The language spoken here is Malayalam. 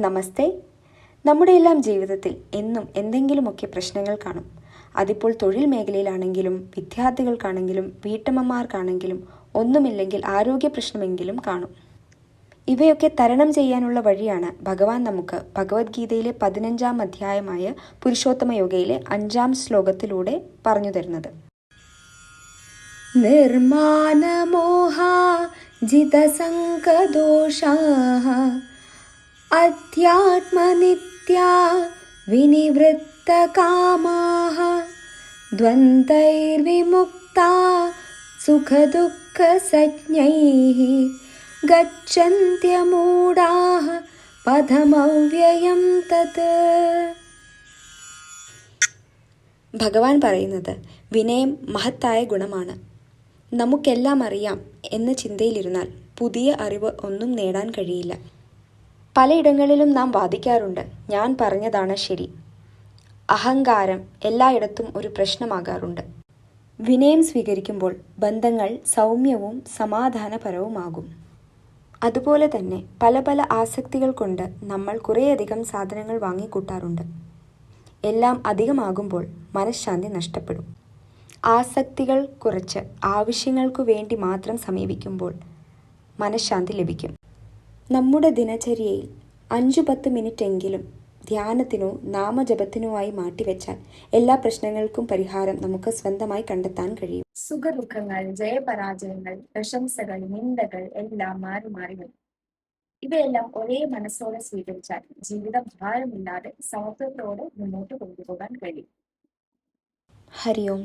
നമസ്തേ. നമ്മുടെ എല്ലാം ജീവിതത്തിൽ എന്നും എന്തെങ്കിലുമൊക്കെ പ്രശ്നങ്ങൾ കാണും. അതിപ്പോൾ തൊഴിൽ മേഖലയിലാണെങ്കിലും വിദ്യാർത്ഥികൾക്കാണെങ്കിലും വീട്ടമ്മമാർക്കാണെങ്കിലും ഒന്നുമില്ലെങ്കിൽ ആരോഗ്യ പ്രശ്നമെങ്കിലും കാണും. ഇവയൊക്കെ തരണം ചെയ്യാനുള്ള വഴിയാണ് ഭഗവാൻ നമുക്ക് ഭഗവത്ഗീതയിലെ പതിനഞ്ചാം അധ്യായമായ പുരുഷോത്തമ യോഗയിലെ അഞ്ചാം ശ്ലോകത്തിലൂടെ പറഞ്ഞു തരുന്നത്. നിർമാനമോഹ ജിതസംഗദോഷാः अध्यात्मनित्या विनिवृत्तकामाः द्वन्द्वैर्विमुक्ता सुखदुःखसज्ञैः गच्छन्त्यमूढाः പദമവ്യയം തത് ഭഗവാൻ പറയുന്നത് വിനയം മഹത്തായ ഗുണമാണ് നമുക്കെല്ലാം അറിയാം എന്ന ചിന്തയിലിരുന്നാൽ പുതിയ അറിവ് ഒന്നും നേടാൻ കഴിയില്ല പലയിടങ്ങളിലും നാം വാദിക്കാറുണ്ട് ഞാൻ പറഞ്ഞതാണ് ശരി. അഹങ്കാരം എല്ലായിടത്തും ഒരു പ്രശ്നമാകാറുണ്ട്. വിനയം സ്വീകരിക്കുമ്പോൾ ബന്ധങ്ങൾ സൗമ്യവും സമാധാനപരവുമാകും. അതുപോലെ തന്നെ പല പല ആസക്തികൾ കൊണ്ട് നമ്മൾ കുറേയധികം സാധനങ്ങൾ വാങ്ങിക്കൂട്ടാറുണ്ട്. എല്ലാം അധികമാകുമ്പോൾ മനഃശാന്തി നഷ്ടപ്പെടും. ആസക്തികൾ കുറച്ച് ആവശ്യങ്ങൾക്കു വേണ്ടി മാത്രം സമീപിക്കുമ്പോൾ മനഃശാന്തി ലഭിക്കും. നമ്മുടെ ദിനചര്യയിൽ അഞ്ചു പത്ത് മിനിറ്റെങ്കിലും ധ്യാനത്തിനോ നാമജപത്തിനോ ആയി മാറ്റിവെച്ചാൽ എല്ലാ പ്രശ്നങ്ങൾക്കും പരിഹാരം നമുക്ക് സ്വന്തമായി കണ്ടെത്താൻ കഴിയും. സുഖദുഃഖങ്ങൾ ജയപരാജയങ്ങൾ പ്രശംസകൾ നിന്ദകൾ എല്ലാം മാറി മാറി വരും. ഇവയെല്ലാം ഒരേ മനസ്സോടെ സ്വീകരിച്ചാൽ ജീവിതം ഭാരമില്ലാതെ സമത്വത്തോടെ മുന്നോട്ട് കൊണ്ടുപോകാൻ കഴിയും. ഹരി ഓം